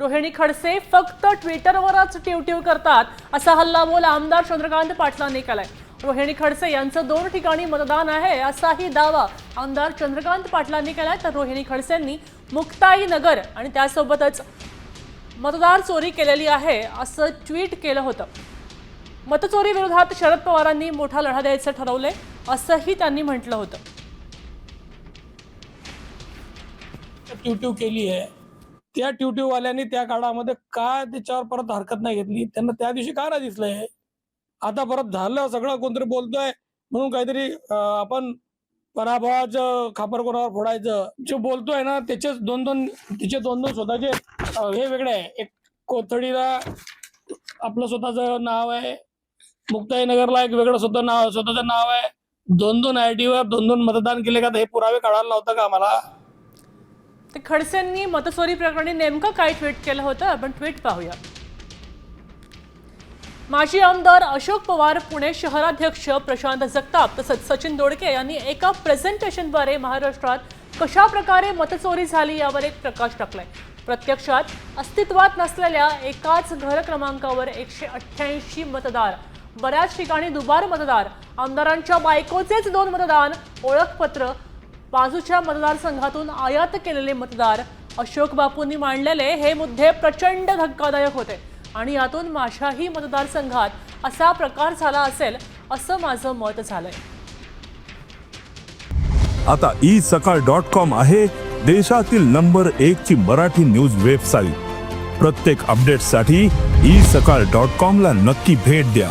रोहिणी खडसे फक्त ट्विटरवरच ट्यूट्यू करतात असा हल्लाबोल आमदार चंद्रकांत पाटलांनी केलाय. रोहिणी खडसे यांचं दोन ठिकाणी मतदान आहे असाही दावा आमदार चंद्रकांत पाटलांनी केलाय. तर रोहिणी खडसेंनी मुक्ताई नगर आणि त्यासोबतच मतदार चोरी केलेली आहे असं ट्विट केलं होतं. मतचोरी विरोधात शरद पवारांनी मोठा लढा द्यायचं ठरवलंय असंही त्यांनी म्हटलं होतं. ट्यूट्यू केली आहे. त्या ट्युटीवाल्यांनी त्या काळामध्ये का त्याच्यावर परत हरकत नाही घेतली. त्यांना त्या दिवशी का नाही दिसलंय. आता परत झालं सगळं कोणतरी बोलतोय. म्हणून काहीतरी आपण पराभवाचं खापर कोणावर फोडायचं. जे बोलतोय ना त्याचेच दोन दोन तिचे दोन दोन स्वतःचे हे वेगळे आहे. एक कोथडीला आपलं स्वतःचं नाव आहे. मुक्ताईनगरला एक वेगळं स्वतः नाव स्वतःचं नाव आहे. दोन दोन आय वर दोन दोन मतदान केले का? हे पुरावे काढायला लावता का आम्हाला? ते खडसेंनी मतचोरी प्रकरणी नेमकं काय ट्विट केलं होतं? आपण ट्विट पाहूया. माजी आमदार अशोक पवार पुणे शहराध्यक्ष प्रशांत जगताप तसंच सचिन दोडके यांनी एका प्रेझेंटेशनद्वारे महाराष्ट्रात कशा प्रकारे मतचोरी झाली यावर एक प्रकाश टाकलाय. प्रत्यक्षात अस्तित्वात नसलेल्या एकाच घर क्रमांकावर एकशे अठ्ठ्याऐंशी मतदार बऱ्याच ठिकाणी दुबार मतदार आमदारांच्या बायकोचेच दोन मतदान ओळखपत्र बाजूच्या मतदारसंघातून आयात केलेले मतदार अशोक बापूंनी मांडलेले हे मुद्दे प्रचंड धक्कादायक होते. आणि यातून माझ्याही मतदारसंघात असा प्रकार झाला असेल असं माझं मत झालंय. आता ई सकाळ डॉट कॉम आहे देशातील नंबर एक ची मराठी न्यूज वेबसाईट. प्रत्येक अपडेटसाठी ई सकाळ डॉट कॉम ला नक्की भेट द्या.